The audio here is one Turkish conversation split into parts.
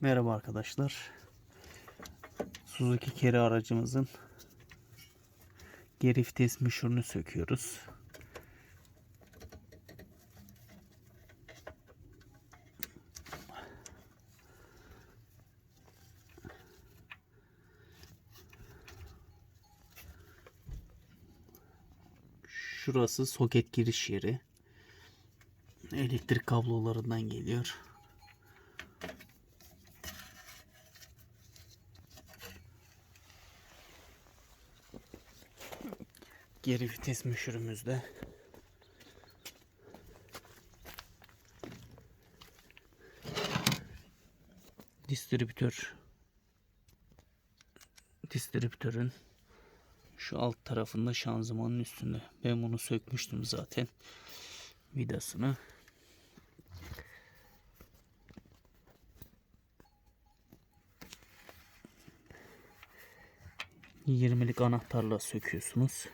Merhaba arkadaşlar. Suzuki Carry aracımızın geri vites mişurunu söküyoruz. Şurası soket giriş yeri. Elektrik kablolarından geliyor. Geri vites müşürümüzde. Distribütör distribütörün şu alt tarafında şanzımanın üstünde. Ben bunu sökmüştüm zaten vidasını. Yirmilik anahtarla söküyorsunuz.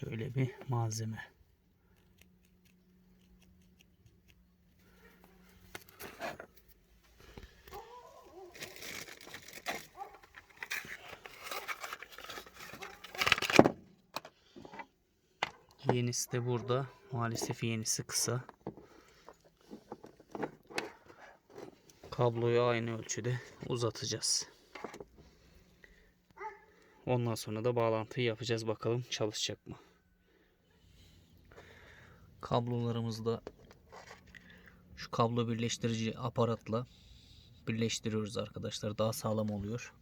Şöyle bir malzeme. Yenisi de burada. Maalesef yenisi kısa. Kabloyu aynı ölçüde uzatacağız. Ondan sonra da bağlantıyı yapacağız. Bakalım çalışacak mı? Kablolarımızı da şu kablo birleştirici aparatla birleştiriyoruz arkadaşlar. Daha sağlam oluyor.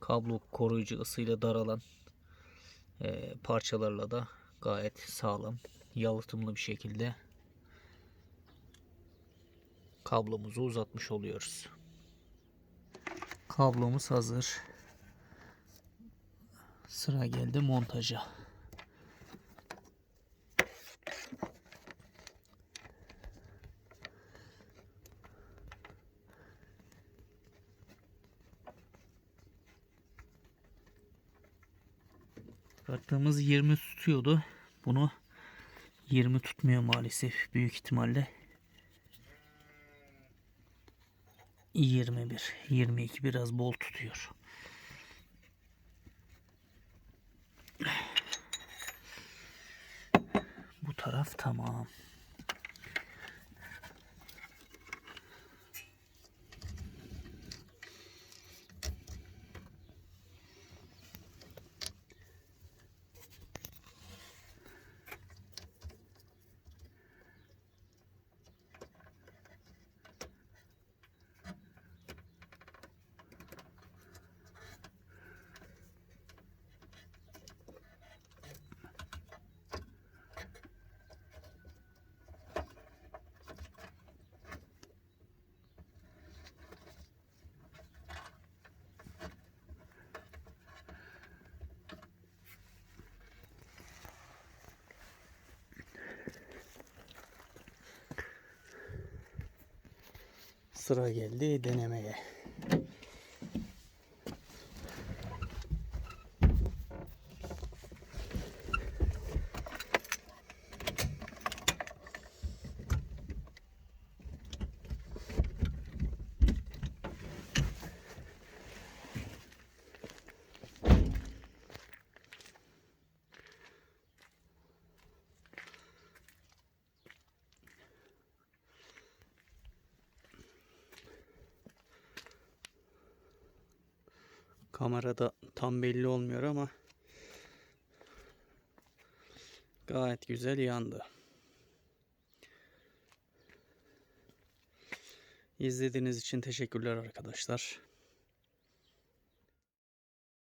Kablo koruyucu ısıyla daralan e, parçalarla da gayet sağlam, yalıtımlı bir şekilde kablomuzu uzatmış oluyoruz. Kablomuz hazır. Sıra geldi montaja. Kartımız 20 tutuyordu. Bunu 20 tutmuyor maalesef büyük ihtimalle. 21, 22 biraz bol tutuyor. Bu taraf tamam. Sıra geldi denemeye. Kamerada tam belli olmuyor ama gayet güzel yandı. İzlediğiniz için teşekkürler arkadaşlar.